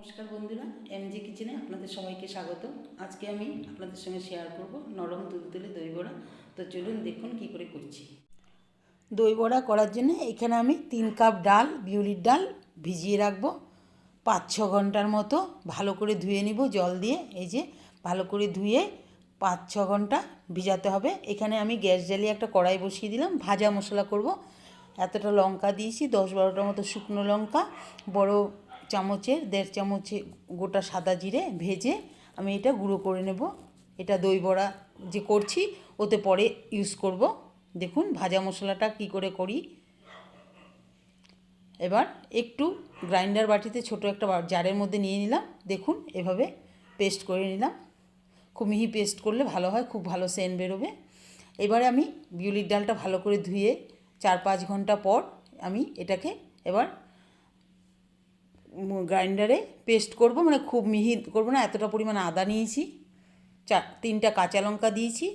নমস্কার বন্ধুরা এমজি কিচেনে আপনাদের সবাইকে স্বাগত। আজকে আমি আপনাদের সঙ্গে শেয়ার করব নরম তুলতুলে দই বড়া। তো চলুন দেখুন কি করে করছি। দই বড়া করার জন্য এখানে আমি তিন কাপ ডাল, বিউলির ডাল ভিজিয়ে রাখব। পাঁচ ছ ঘণ্টার মতো ভালো করে ধুয়ে নিব জল দিয়ে। এই যে ভালো করে ধুয়ে পাঁচ ছ ঘণ্টা ভিজাতে হবে। এখানে আমি গ্যাস জ্বালিয়ে একটা কড়াই বসিয়ে দিলাম। ভাজা মশলা করব। এতটা লঙ্কা দিয়েছি, দশ বারোটার মতো শুকনো লঙ্কা, বড় চামচের দেড় চামচে গোটা সাদা জিরে ভেজে আমি এটা গুঁড়ো করে নেব। এটা দই বড়া যে করছি, ওতে পরে ইউজ করব। দেখুন ভাজা মশলাটা কি করে করি। এবার একটু গ্রাইন্ডার বাটিতে ছোট একটা জারের মধ্যে নিয়ে নিলাম। দেখুন এভাবে পেস্ট করে নিলাম। খুব মিহি পেস্ট করলে ভালো হয়, খুব ভালো সেন্ট বেরোবে। এবারে আমি বিউলির ডালটা ভালো করে ধুয়ে চার পাঁচ ঘণ্টা পর আমি এটাকে এবার গ্রাইন্ডারে পেস্ট করব মানে খুব মিহি করব না, এতটা পরিমাণ আদা নিয়েছি, চার, তিনটা কাঁচা লঙ্কা দিয়েছি,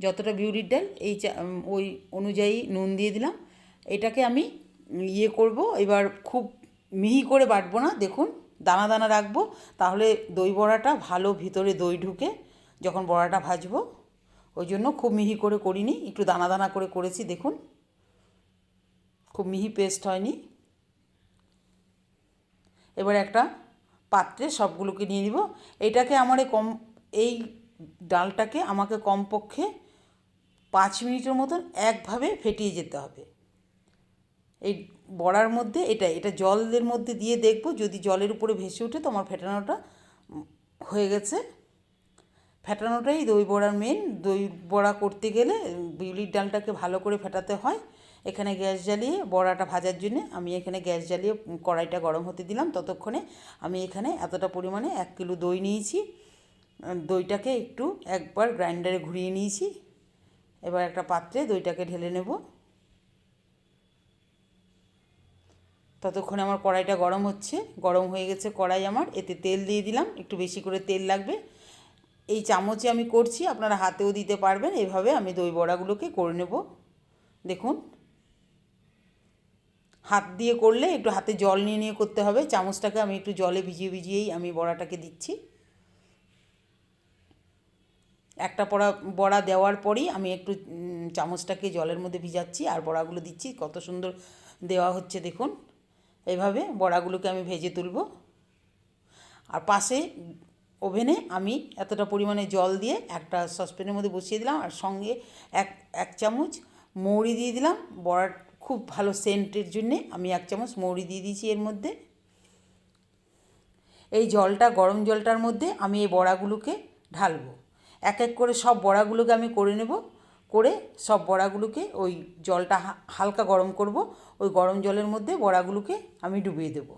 যতটা বিউলির ডাল, এই চা ওই অনুযায়ী নুন দিয়ে দিলাম, এটাকে আমি ইয়ে করব, এবার খুব মিহি করে বাটবো না, দেখুন, দানা দানা রাখব, তাহলে দই বড়াটা ভালো ভিতরে দই ঢুকে, যখন বড়াটা ভাজবো, ওই জন্য খুব মিহি করে করিনি, একটু দানা দানা করে করেছি, দেখুন, খুব মিহি পেস্ট হয়নি এবার একটা পাত্রে সবগুলোকে নিয়ে নিব। এটাকে আমার কম, এই ডালটাকে আমাকে কমপক্ষে পাঁচ মিনিটের মতন একভাবে ফেটিয়ে যেতে হবে। এই বড়ার মধ্যে এটা এটা জলের মধ্যে দিয়ে দেখব, যদি জলের উপরে ভেসে ওঠে তো আমার ফেটানোটা হয়ে গেছে। ফেটানোটাই দই বড়ার মেন দই বড়া করতে গেলে বিউলির ডালটাকে ভালো করে ফেটাতে হয়। এখানে গ্যাস জ্বালিয়ে বড়াটা ভাজার জন্য আমি এখানে গ্যাস জ্বালিয়ে কড়াইটা গরম হতে দিলাম। ততক্ষণে আমি এখানে এতটা পরিমাণে এক কিলো দই নিয়েছি। দইটাকে একটু একবার গ্রাইন্ডারে ঘুরিয়ে নিয়েছি। এবার একটা পাত্রে দইটাকে ঢেলে নেব। ততক্ষণে আমার কড়াইটা গরম হচ্ছে। গরম হয়ে গেছে কড়াই আমার। এতে তেল দিয়ে দিলাম। একটু বেশি করে তেল লাগবে। এই চামচে আমি করছি। আপনারা হাতেও দিতে পারবেন। এভাবে আমি দই বড়াগুলোকে করে নেব। দেখুন হাত দিয়ে করলে একটু হাতে জল নিয়ে নিয়ে করতে হবে। চামচটাকে আমি একটু জলে ভিজিয়ে ভিজিয়েই আমি বড়াটাকে দিচ্ছি। একটা পড়া, বড়া দেওয়ার পরই আমি একটু চামচটাকে জলের মধ্যে ভিজাচ্ছি আর বড়াগুলো দিচ্ছি। কত সুন্দর দেওয়া হচ্ছে দেখুন। এইভাবে বড়াগুলোকে আমি ভেজে তুলব। আর পাশে ওভেনে আমি এতটা পরিমাণে জল দিয়ে একটা সসপ্যানের মধ্যে বসিয়ে দিলাম। আর সঙ্গে এক এক চামচ মৌরি দিয়ে দিলাম। বড়ার খুব ভালো সেন্টের জন্যে আমি এক চামচ মৌরি দিয়ে দিয়েছি এর মধ্যে। এই জলটা, গরম জলটার মধ্যে আমি এই বড়াগুলোকে ঢালবো। এক এক করে সব বড়াগুলোকে আমি করে নেব। করে সব বড়াগুলোকে ওই জলটা হালকা গরম করব। ওই গরম জলের মধ্যে বড়াগুলোকে আমি ডুবিয়ে দেব।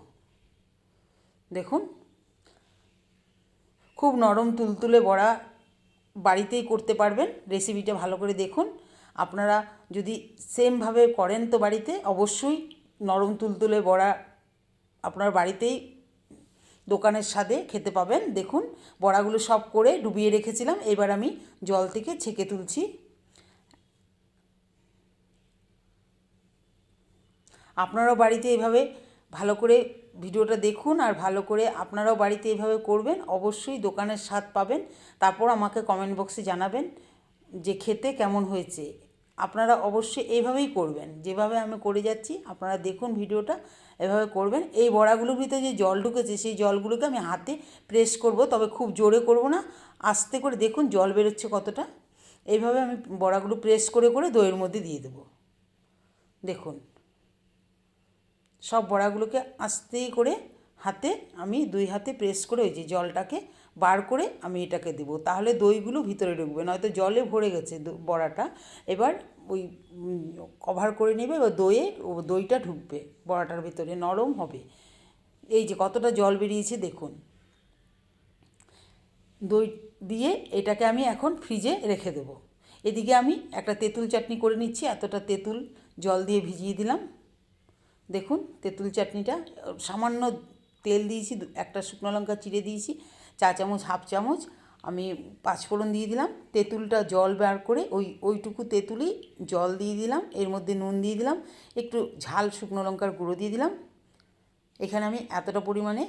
দেখুন, খুব নরম তুলতুলে বড়া বাড়িতেই করতে পারবেন। রেসিপিটা ভালো করে দেখুন। আপনারা যদি সেমভাবে করেন তো বাড়িতে, অবশ্যই নরম তুলতুলে বড়া আপনার বাড়িতেই দোকানের স্বাদে খেতে পাবেন। দেখুন, বড়াগুলো সব করে ডুবিয়ে রেখেছিলাম, এবার আমি জল থেকে ছেঁকে তুলছি। আপনারাও বাড়িতে এভাবে ভালো করে ভিডিওটা দেখুন আর ভালো করে আপনারাও বাড়িতে এভাবে করবেন, অবশ্যই দোকানের স্বাদ পাবেন। তারপর আমাকে কমেন্ট বক্সে জানাবেন। যে খেতে কেমন হয়েছে, আপনারা অবশ্যই এইভাবেই করবেন। যেভাবে আমি করে যাচ্ছি, আপনারা দেখুন ভিডিওটা, এভাবে করবেন। এই বড়াগুলোর ভিতরে যে জল ঢুকেছে, সেই জলগুলোকে আমি হাতে প্রেস করব, তবে খুব জোরে করব না। আস্তে করে দেখুন জল বেরোচ্ছে কতটা। এইভাবে আমি বড়াগুলো প্রেস করে করে দইয়ের মধ্যে দিয়ে দেবো। দেখুন, সব বড়াগুলোকে আস্তেই করে হাতে আমি দুই হাতে প্রেস করে ওই যে জলটাকে বার করে আমি এটাকে দেবো। তাহলে দইগুলো ভিতরে ঢুকবে, নয়তো জলে ভরে গেছে বড়াটা। এবার ওই কভার করে নেবে, এবার দইয়ে ও দইটা ঢুকবে বড়াটার ভিতরে, নরম হবে। এই যে কতটা জল বেরিয়েছে দেখুন। দই দিয়ে এটাকে আমি এখন ফ্রিজে রেখে দেবো। এদিকে আমি একটা তেঁতুল চাটনি করে নিচ্ছি, এতটা তেঁতুল জল দিয়ে ভিজিয়ে দিলাম। দেখুন, তেঁতুল চাটনিটা, সামান্য তেল দিয়েছি একটা শুকনো লঙ্কা চিড়ে দিয়েছি। চা চামচ, হাফ চামচ, আমি পাঁচফোড়ন দিয়ে দিলাম। তেঁতুলটা জল বার করে ওই, ওইটুকু তেঁতুলই জল দিয়ে দিলাম। এর মধ্যে নুন দিয়ে দিলাম। একটু ঝাল শুকনো লঙ্কার গুঁড়ো দিয়ে দিলাম। এখানে আমি এতটা পরিমাণে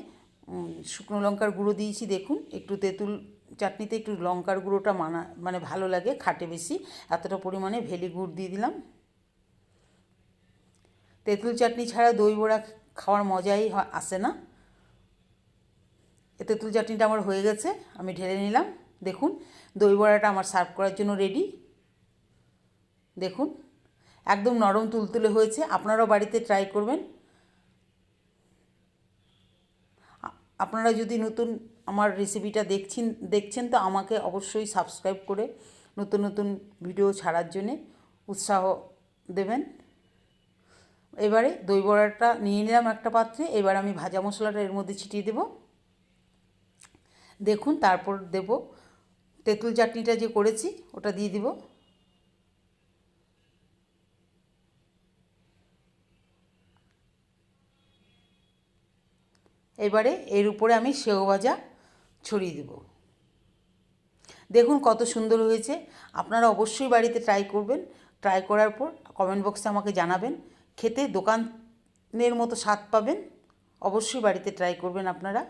শুকনো লঙ্কার গুঁড়ো দিয়েছি, দেখুন। একটু তেঁতুল চাটনিতে একটু লঙ্কার গুঁড়োটা মানা মানে ভালো লাগে, খাটে বেশি। এতটা পরিমাণে ভেলি গুড় দিয়ে দিলাম। তেঁতুল চাটনি ছাড়া দই বড়া খাওয়ার মজাই আসে না। তেঁতুল চাটনিটা আমার হয়ে গেছে, আমি ঢেলে নিলাম। দেখুন, দই বড়াটা আমার সার্ভ করার জন্য রেডি দেখুন, একদম নরম তুলতুলে হয়েছে, আপনারাও বাড়িতে ট্রাই করবেন। আপনারা যদি নতুন আমার রেসিপিটা দেখছেন দেখছেন, তো আমাকে অবশ্যই সাবস্ক্রাইব করে নতুন নতুন ভিডিও ছাড়ার জন্যে উৎসাহ দেবেন। এবারে দই বড়াটা নিয়ে নিলাম একটা পাত্রে, এবার আমি ভাজা মশলাটা এর মধ্যে ছিটিয়ে দেব। দেখুন, তারপর দেব। তেঁতুল চাটনিটা যে করেছি, ওটা দিয়ে দিব। এবারে এর উপরে আমি সেও ভাজা ছড়িয়ে দেব। দেখুন কত সুন্দর হয়েছে। আপনারা অবশ্যই বাড়িতে ট্রাই করবেন। ট্রাই করার পর কমেন্ট বক্সে আমাকে জানাবেন। খেতে দোকানের মতো স্বাদ পাবেন। অবশ্যই বাড়িতে ট্রাই করবেন আপনারা।